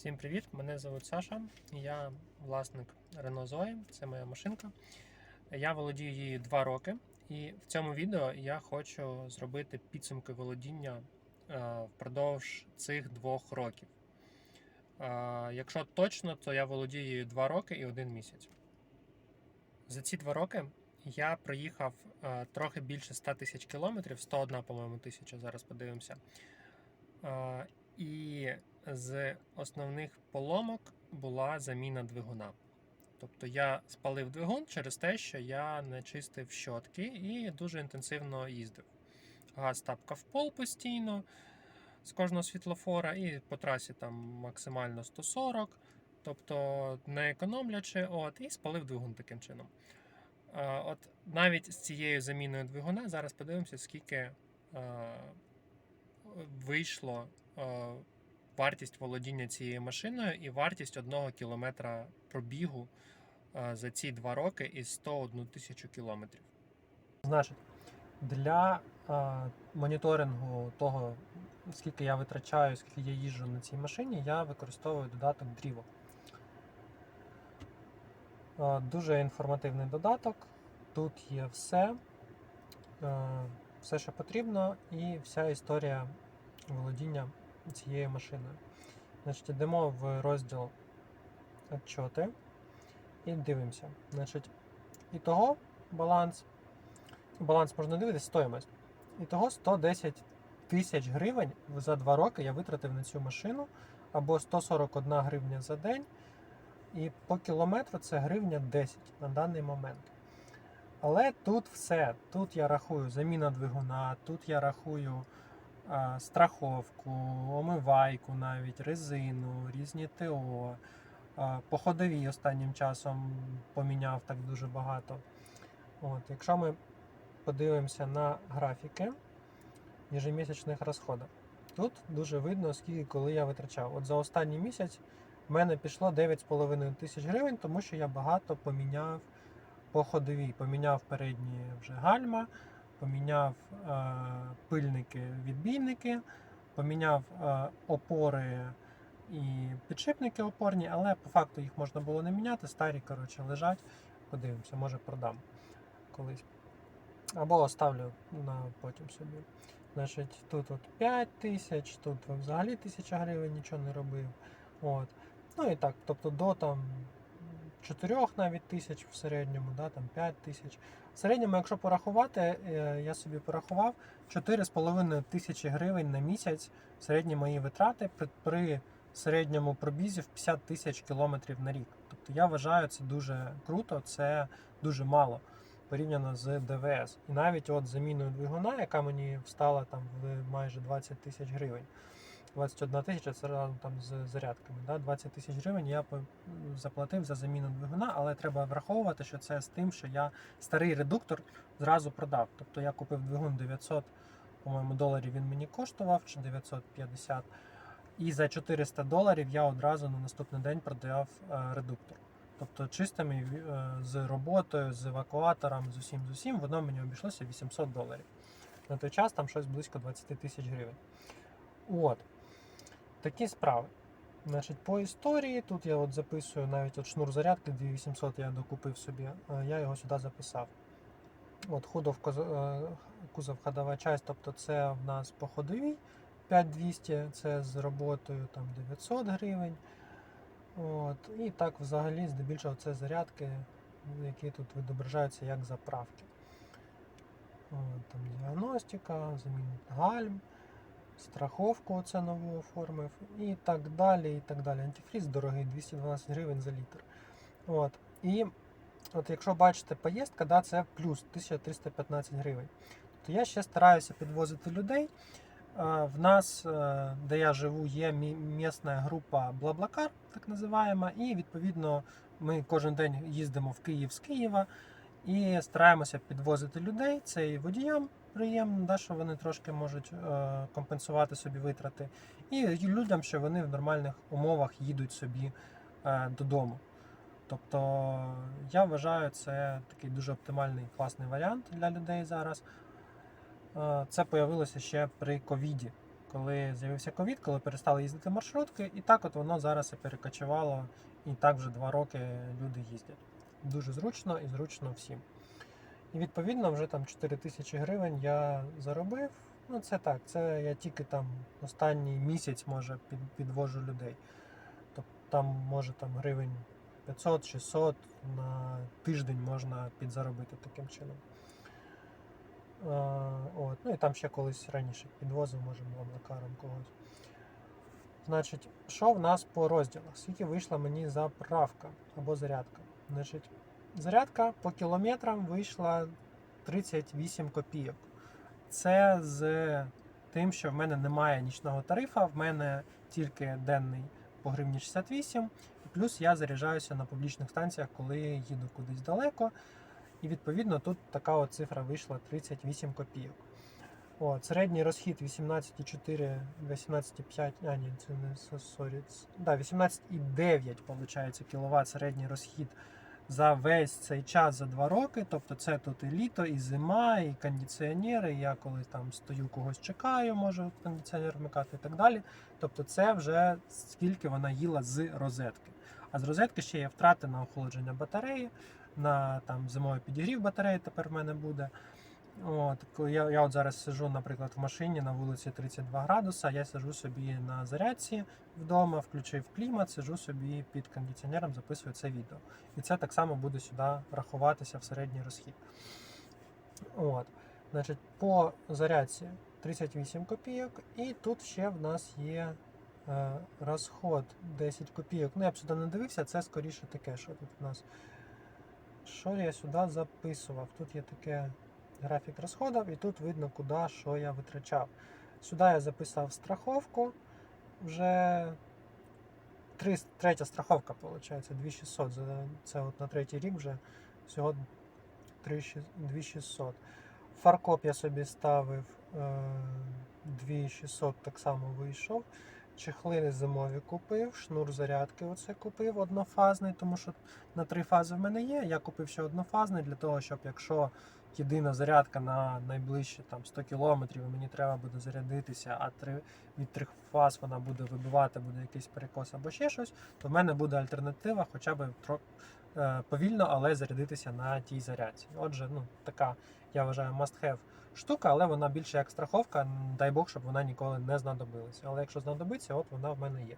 Всім привіт! Мене звуть Саша. Я власник Renault Zoe, це моя машинка. Я володію її 2 роки, і в цьому відео я хочу зробити підсумки володіння е, впродовж цих двох років. Е, Якщо точно, то я володію її 2 роки і 1 місяць. За ці 2 роки я проїхав е, трохи більше 100 тисяч кілометрів, 101, по-моєму, тисяча, зараз подивимося. І з основних поломок була заміна двигуна. Тобто я спалив двигун через те, що я не чистив щотки і дуже інтенсивно їздив. Газ тапкав в пол постійно з кожного світлофора, і по трасі там максимально 140, тобто не економлячи, от, і спалив двигун таким чином. От навіть з цією заміною двигуна зараз подивимося, скільки е, вийшло вартість володіння цією машиною і вартість одного кілометра пробігу е, за ці два роки із 101 тисячу кілометрів. Значить, для е, моніторингу того, скільки я витрачаю, скільки я їжджу на цій машині, я використовую додаток Drivo. Е, Дуже інформативний додаток. Тут є все, е, все, що потрібно, і вся історія володіння цією машиною. Значить, йдемо в розділ отчоти і дивимося. Значить, ітого баланс. Баланс можна дивитися, стоїмость. Ітого 110 тисяч гривень за 2 роки я витратив на цю машину, або 141 гривня за день. І по кілометру це гривня 10 на даний момент. Але тут все. Тут я рахую заміна двигуна, тут я рахую страховку, омивайку навіть, резину, різні ТО. А, по ходовій останнім часом поміняв так дуже багато. От, якщо ми подивимося на графіки ежемісячних розходів, тут дуже видно, скільки коли я витрачав. От за останній місяць в мене пішло 9,5 тисяч гривень, тому що я багато поміняв по ходовій. Поміняв передні вже гальма, поміняв е, пильники, відбійники, поміняв е, опори і підшипники опорні, але по факту їх можна було не міняти. Старі, коротше, лежать. Подивимося, може продам колись. Або оставлю на потім собі. Значить, тут от 5 тисяч, тут взагалі 1000 гривень нічого не робив. От. Ну і так, тобто до там 4 навіть тисяч в середньому, да, там 5 тисяч. В середньому, якщо порахувати, е, я собі порахував 4,5 тисячі гривень на місяць середні мої витрати при, при середньому пробізі в 50 тисяч кілометрів на рік. Тобто я вважаю це дуже круто, це дуже мало порівняно з ДВС. І навіть от заміною двигуна, яка мені встала там в майже 20 тисяч гривень. 21 тисяча це разом там з зарядками. Да? 20 тисяч гривень я заплатив за заміну двигуна, але треба враховувати, що це з тим, що я старий редуктор зразу продав. Тобто я купив двигун 900, по-моєму, доларів він мені коштував, чи 950. І за 400 доларів я одразу на наступний день продав е, редуктор. Тобто чистими е, з роботою, з евакуатором, з усім з усім, воно мені обійшлося 800 доларів. На той час там щось близько 20 тисяч гривень. От. Такі справи. Значить, по історії тут я от записую навіть от шнур зарядки 2800 я докупив собі, е, я його сюди записав. От ходов е, кузов ходова часть, тобто це в нас по ходовій 5200, це з роботою там 900 гривень. От. І так взагалі здебільшого це зарядки, які тут відображаються як заправки. От, там діагностика, заміна гальм, страховку оце нову оформив і так далі. і так далі. Антифріз дорогий, 212 гривень за літр. От. І от якщо бачите поїздка, да, це плюс 1315 гривень. То я ще стараюся підвозити людей. В нас, е, де я живу, є мі- місна група Блаблакар, так називаємо, і відповідно ми кожен день їздимо в Київ з Києва і стараємося підвозити людей. Це і водіям приємно, да, що вони трошки можуть е, компенсувати собі витрати, і людям, що вони в нормальних умовах їдуть собі е, додому. Тобто я вважаю, це такий дуже оптимальний класний варіант для людей зараз. Е, Це появилося ще при ковіді. коли з'явився ковід, коли перестали їздити маршрутки, і так от воно зараз і перекочувало, і так вже два роки люди їздять. Дуже зручно і зручно всім. І відповідно вже там 4 тисячі гривень я заробив. Ну, це так, це я тільки там останній місяць може під, підвожу людей. Тобто там може там гривень 500-600 на тиждень можна підзаробити таким чином. А, от. Ну і там ще колись раніше підвозив, може, вам лакаром когось. Значить, що в нас по розділах? Скільки вийшла мені заправка або зарядка? Значить, зарядка по кілометрам вийшла 38 копійок. Це з тим, що в мене немає нічного тарифа, в мене тільки денний по гривні 68, плюс я заряджаюся на публічних станціях, коли їду кудись далеко. І відповідно тут така от цифра вийшла 38 копійок. От, середній розхід 18,4, 18,5, а ні, це не сорі, да, 18,9 виходить середній розхід за весь цей час за два роки. Тобто це тут і літо, і зима, і кондиціонери. і Я коли там стою когось чекаю, можу кондиціонер вмикати і так далі. Тобто це вже скільки вона їла з розетки. А з розетки ще є втрати на охолодження батареї, на там зимовий підігрів батареї тепер в мене буде. От, я, я от зараз сижу, наприклад, в машині на вулиці 32 градуса, я сижу собі на зарядці вдома, включив клімат, сижу собі під кондиціонером, записую це відео. І це так само буде сюди рахуватися в середній розхід. От. Значить, по зарядці 38 копійок, і тут ще в нас є е, розход 10 копійок. Ну, я б сюди не дивився, це скоріше таке, що тут у нас. Що я сюди записував? Тут є таке графік розходів, і тут видно, куди що я витрачав. Сюди я записав страховку. Вже три, третя страховка, виходить, 2600. За- Це от на третій рік вже всього 2600. Фаркоп я собі ставив е, 2600, так само вийшов. Чехли зимові купив, шнур зарядки оце купив однофазний, тому що на три фази в мене є. Я купив ще однофазний для того, щоб якщо єдина зарядка на найближчі там 100 кілометрів, і мені треба буде зарядитися, а три, від трьох фаз вона буде вибивати, буде якийсь перекос або ще щось, то в мене буде альтернатива, хоча б тро, е, повільно, але зарядитися на тій зарядці. Отже, ну така, я вважаю, must-have штука, але вона більше як страховка. Дай Бог, щоб вона ніколи не знадобилася. Але якщо знадобиться, от вона в мене є.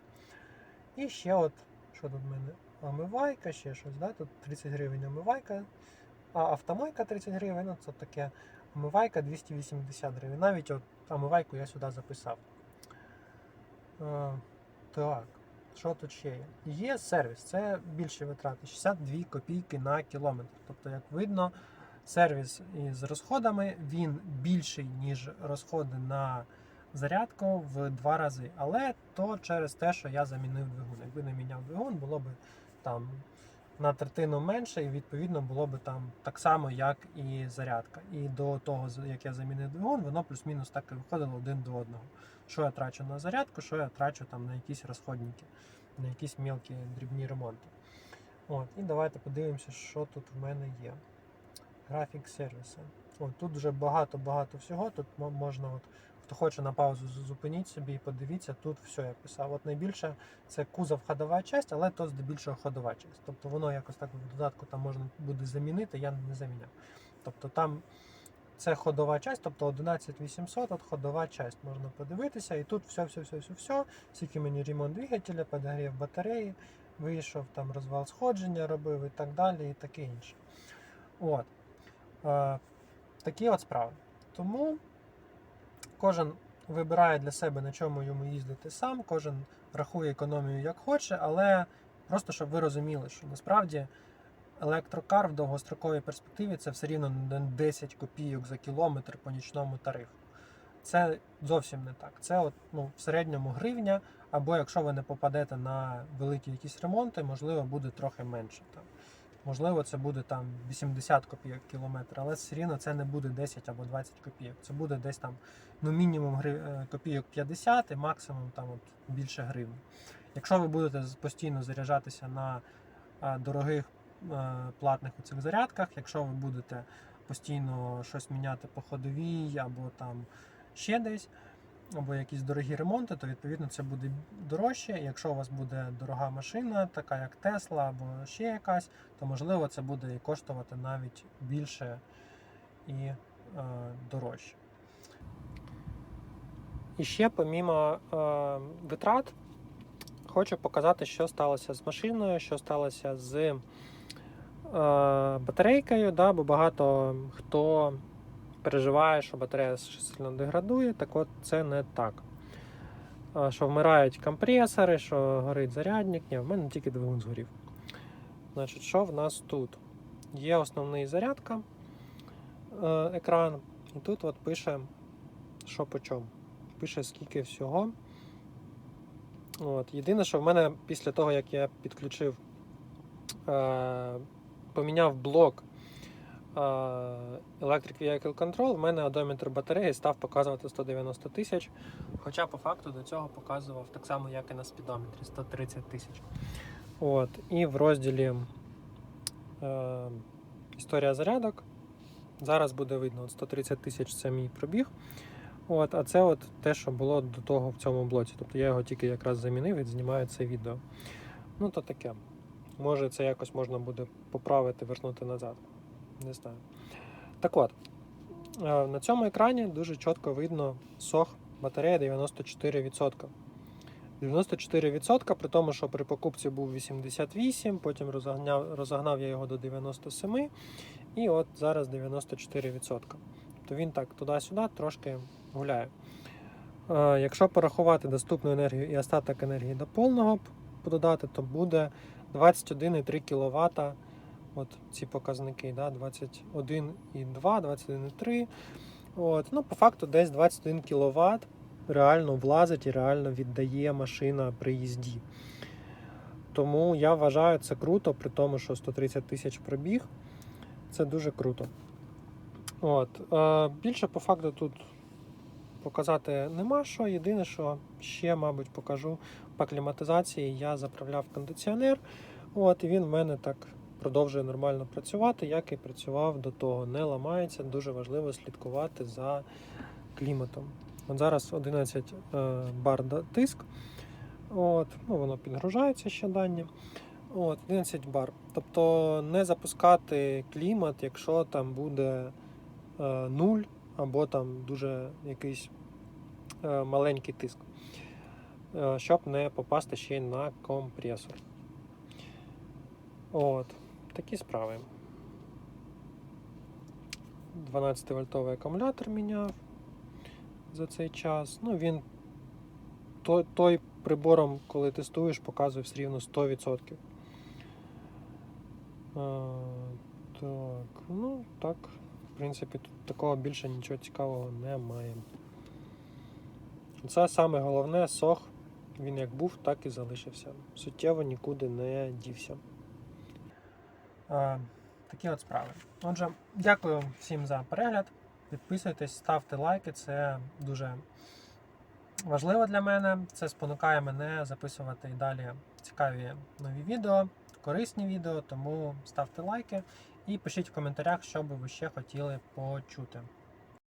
І ще от, що тут в мене? Омивайка, ще щось, да? тут 30 гривень омивайка, а автомойка 30 гривень, ну це таке. Омивайка 280 гривень. Навіть от омивайку я сюди записав. Е, так, що тут ще є? Є сервіс, це більші витрати, 62 копійки на кілометр. Тобто, як видно, сервіс із розходами він більший, ніж розходи на зарядку в два рази. Але то через те, що я замінив двигун. Якби не міняв двигун, було б там на третину менше, і відповідно було б там так само, як і зарядка. І до того, як я замінив двигун, воно плюс-мінус так і виходило один до одного. Що я трачу на зарядку, що я трачу там на якісь розходники, на якісь мілкі дрібні ремонти. От, і давайте подивимося, що тут в мене є. Графік сервісу. От, тут вже багато-багато всього. Тут можна, от, хто хоче на паузу зупиніть собі і подивіться, тут все я писав. От найбільше це кузов ходова часть, але то здебільшого ходова часть. Тобто воно якось так в додатку там можна буде замінити, я не заміняв. Тобто там це ходова часть, тобто 11800 от ходова часть можна подивитися. І тут все, все, все, все, все. Скільки мені ремонт двигателя, подогрів батареї, вийшов, там розвал сходження робив і так далі, і таке інше. От. Е, такі от справи. Тому кожен вибирає для себе, на чому йому їздити сам, кожен рахує економію як хоче, але просто щоб ви розуміли, що насправді електрокар в довгостроковій перспективі це все рівно не 10 копійок за кілометр по нічному тарифу. Це зовсім не так. Це от, ну, в середньому гривня, або якщо ви не попадете на великі якісь ремонти, можливо, буде трохи менше. Там. Можливо, це буде там 80 копійок кілометр, але все рівно це не буде 10 або 20 копійок. Це буде десь там ну, мінімум е, копійок 50 і максимум там от більше гривень. Якщо ви будете постійно заряджатися на е, дорогих е, платних у цих зарядках, якщо ви будете постійно щось міняти по ходовій або там ще десь, або якісь дорогі ремонти, то відповідно це буде дорожче. Якщо у вас буде дорога машина, така як Тесла або ще якась, то можливо це буде і коштувати навіть більше і е, дорожче. І ще, помімо е, витрат, хочу показати, що сталося з машиною, що сталося з е, батарейкою, да, бо багато хто переживає, що батарея сильно деградує, так от це не так. Що вмирають компресори, що горить зарядник. Ні, в мене тільки двигун згорів. Значить, що в нас тут? Є основний зарядка, е, екран, і тут от пише, що по чому. Пише скільки всього. От. Єдине, що в мене після того, як я підключив, е, поміняв блок Electric Vehicle Control, в мене одометр батареї став показувати 190 тисяч. Хоча по факту до цього показував так само, як і на спідометрі 130 тисяч. От. І в розділі е, Історія зарядок. Зараз буде видно, от 130 тисяч це мій пробіг. От, а це от те, що було до того в цьому блоці. Тобто я його тільки якраз замінив і знімаю це відео. Ну, то таке. Може, це якось можна буде поправити, вернути назад. Не знаю. Так от, е, на цьому екрані дуже чітко видно сох батарея 94%. 94%, при тому, що при покупці був 88, потім розогнав, розогнав я його до 97, і от зараз 94%. Тобто він так туди-сюди трошки гуляє. Е, Якщо порахувати доступну енергію і остаток енергії до повного додати, то буде 21,3 кВт. От ці показники, да, 21,2, 21,3. От, ну, по факту десь 21 кВт реально влазить і реально віддає машина при їзді. Тому я вважаю це круто, при тому, що 130 тисяч пробіг. Це дуже круто. От, е, більше по факту тут показати нема що. Єдине, що ще, мабуть, покажу по кліматизації. Я заправляв кондиціонер. От, і він в мене так продовжує нормально працювати, як і працював до того. Не ламається. Дуже важливо слідкувати за кліматом. От зараз 11 е, бар тиск. От, ну, воно підгружається ще дані. От, 11 бар. Тобто не запускати клімат, якщо там буде е, 0 або там дуже якийсь е, маленький тиск, е, щоб не попасти ще й на компресор. От, такі справи. 12 вольтовий акумулятор міняв за цей час. Ну, він той, той прибором, коли тестуєш, показує все рівно 100%. А, так, ну так, в принципі, тут такого більше нічого цікавого немає. Це саме головне сох. Він як був, так і залишився. Суттєво нікуди не дівся. А, такі от справи. Отже, дякую всім за перегляд. Підписуйтесь, ставте лайки, це дуже важливо для мене. Це спонукає мене записувати і далі цікаві нові відео, корисні відео, тому ставте лайки і пишіть в коментарях, що би ви ще хотіли почути.